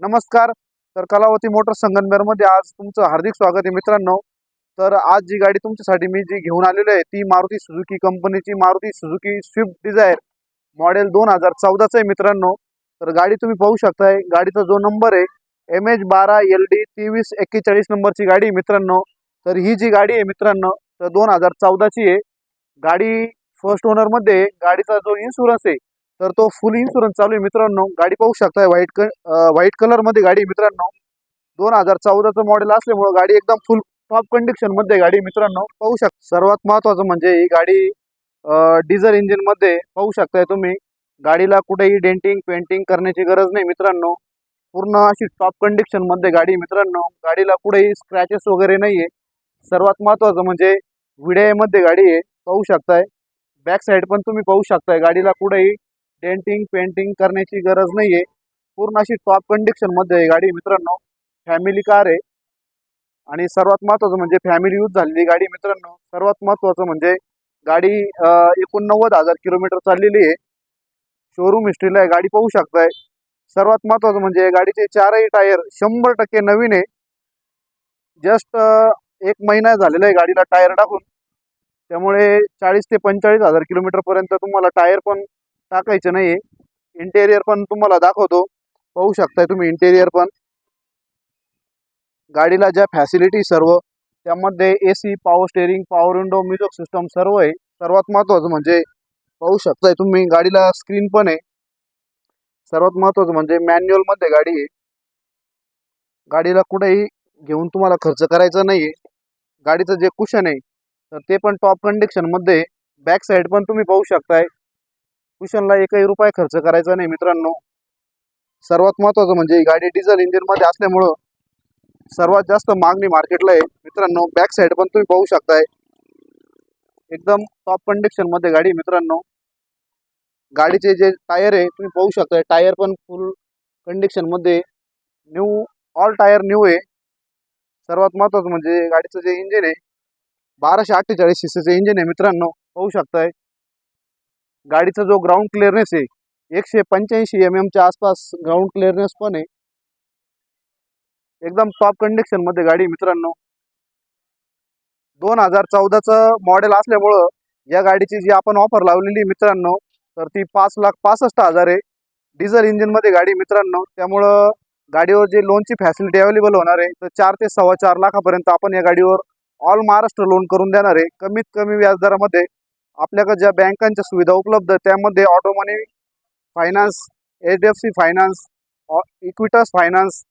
नमस्कार. तर कलावती मोटर संगमनेरमध्ये आज तुमचं हार्दिक स्वागत आहे मित्रांनो. तर आज जी गाडी तुमच्यासाठी मी जी घेऊन आलेलो आहे ती मारुती सुझुकी कंपनीची Maruti Suzuki Swift Dzire model दोन हजार चौदाचं आहे मित्रांनो. तर गाडी तुम्ही पाहू शकताय गाडीचा जो नंबर आहे एम एच बारा एल डी तेवीस एक्केचाळीस नंबरची गाडी आहे मित्रांनो. तर ही जी गाडी आहे मित्रांनो तर दोन हजार चौदाची आहे. गाडी फर्स्ट ओनरमध्ये गाडीचा जो इन्शुरन्स आहे तर तो फुल इन्शुरन्स चालू आहे मित्रांनो. गाडी पाहू शकताय व्हाईट क व्हाईट कलरमध्ये गाडी मित्रांनो. दोन हजार चौदाचं मॉडेल असल्यामुळं गाडी एकदम फुल टॉप कंडिशनमध्ये गाडी मित्रांनो. पाहू शकता सर्वात महत्वाचं म्हणजे ही गाडी डिझेल इंजिनमध्ये पाहू शकताय तुम्ही. गाडीला कुठेही डेंटिंग पेंटिंग करण्याची गरज नाही मित्रांनो. पूर्ण अशी टॉप कंडिशनमध्ये गाडी मित्रांनो. गाडीला कुठेही स्क्रॅचेस वगैरे नाहीये. सर्वात महत्वाचं म्हणजे विड्यामध्ये गाडी आहे. पाहू शकताय. बॅक साईड पण तुम्ही पाहू शकताय. गाडीला कुठेही डेंटिंग पेंटिंग करण्याची गरज नाहीये. पूर्ण अशी टॉप कंडिशनमध्ये आहे गाडी मित्रांनो. फॅमिली कार आहे. आणि सर्वात महत्वाचं म्हणजे फॅमिली यूज झालेली गाडी मित्रांनो. सर्वात महत्वाचं म्हणजे गाडी एकोणनव्वद हजार किलोमीटर चाललेली आहे. शोरूम हिस्ट्रीला आहे. गाडी पाहू शकताय. सर्वात महत्वाचं म्हणजे गाडीचे चारही टायर शंभर टक्के नवीन आहे. जस्ट एक महिना झालेला आहे गाडीला टायर टाकून. त्यामुळे चाळीस ते पंचेचाळीस हजार किलोमीटर पर्यंत तुम्हाला टायर पण टाकायचं नाही इंटेरियर पण तुम्हाला दाखवतो. पाहू शकताय तुम्ही इंटेरियर पण. गाडीला ज्या फॅसिलिटी सर्व त्यामध्ये A C power steering power window music system सर्व आहे. सर्वात महत्त्वाचं म्हणजे पाहू शकताय तुम्ही गाडीला स्क्रीन पण आहे. सर्वात महत्त्वाचं म्हणजे मॅन्युअलमध्ये गाडी आहे. गाडीला कुठेही घेऊन तुम्हाला खर्च करायचा नाही आहे गाडीचं जे कुशन आहे तर ते पण टॉप कंडिशनमध्ये बॅक साईड पण तुम्ही पाहू शकताय. कुशनला एकही रुपये खर्च करायचा नाही मित्रांनो. सर्वात महत्त्वाचं म्हणजे ही गाडी डिझेल इंजिनमध्ये असल्यामुळं सर्वात जास्त मागणी मार्केटला आहे. मित्रांनो बॅक साईड पण तुम्ही पाहू शकताय. एकदम टॉप कंडिशनमध्ये गाडी आहे मित्रांनो. गाडीचे जे टायर आहे तुम्ही पाहू शकताय. टायर पण फुल कंडिक्शनमध्ये न्यू ऑल टायर न्यू आहे. सर्वात महत्वाचं म्हणजे गाडीचं जे इंजिन आहे बाराशे अठ्ठेचाळीस सीसीचं इंजिन आहे मित्रांनो. पाहू शकताय. गाडीचा जो ग्राउंड क्लिअरनेस आहे एकशे पंच्याऐंशी एम एमच्या आसपास ग्राउंड क्लिअरनेस पण आहे. एकदम टॉप कंडिक्शनमध्ये गाडी मित्रांनो. दोन हजार चौदाचं मॉडेल असल्यामुळं या गाडीची जी आपण ऑफर लावलेली मित्रांनो तर ती पाच लाख पासष्ट हजार आहे. डिझेल इंजिनमध्ये गाडी मित्रांनो. त्यामुळं गाडीवर जे लोनची फॅसिलिटी अवेलेबल होणार आहे तर चार ते सव्वा चार लाखापर्यंत आपण या गाडीवर ऑल महाराष्ट्र लोन करून देणार आहे. कमीत कमी व्याजदरामध्ये आपल्याकडे ज्या बँकांच्या सुविधा उपलब्ध आहेत त्यामध्ये auto money finance H D F C finance Equitas finance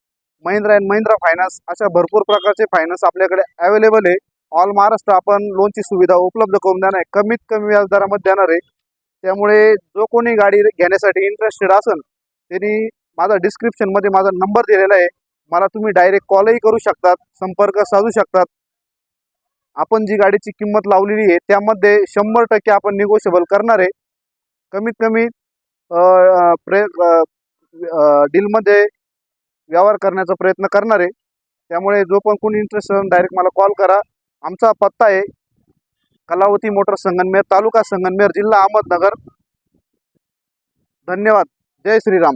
Mahindra and Mahindra finance अशा भरपूर प्रकारचे फायनान्स आपल्याकडे अवेलेबल आहे. ऑल महाराष्ट्र आपण लोनची सुविधा उपलब्ध करून देणार आहे. कमीत कमी व्याजदरामध्ये देणार आहे. त्यामुळे जो कोणी गाडी घेण्यासाठी इंटरेस्टेड असेल त्यांनी माझा डिस्क्रिप्शनमध्ये माझा नंबर दिलेला आहे. मला तुम्ही डायरेक्ट कॉलही करू शकतात संपर्क साधू शकतात. आपण जी गाडीची किंमत लावलेली आहे त्यामध्ये शंभर टक्के आपण निगोशिएबल करणार आहे. कमीत कमी प्रे डीलमध्ये व्यवहार करण्याचा प्रयत्न करणार आहे. त्यामुळे जो पण कोणी इंटरेस्ट असेल डायरेक्ट मला कॉल करा. आमचा पत्ता आहे कलावती मोटर संगनमेर तालुका संगनमेर जिल्हा अहमदनगर. धन्यवाद. जय श्रीराम.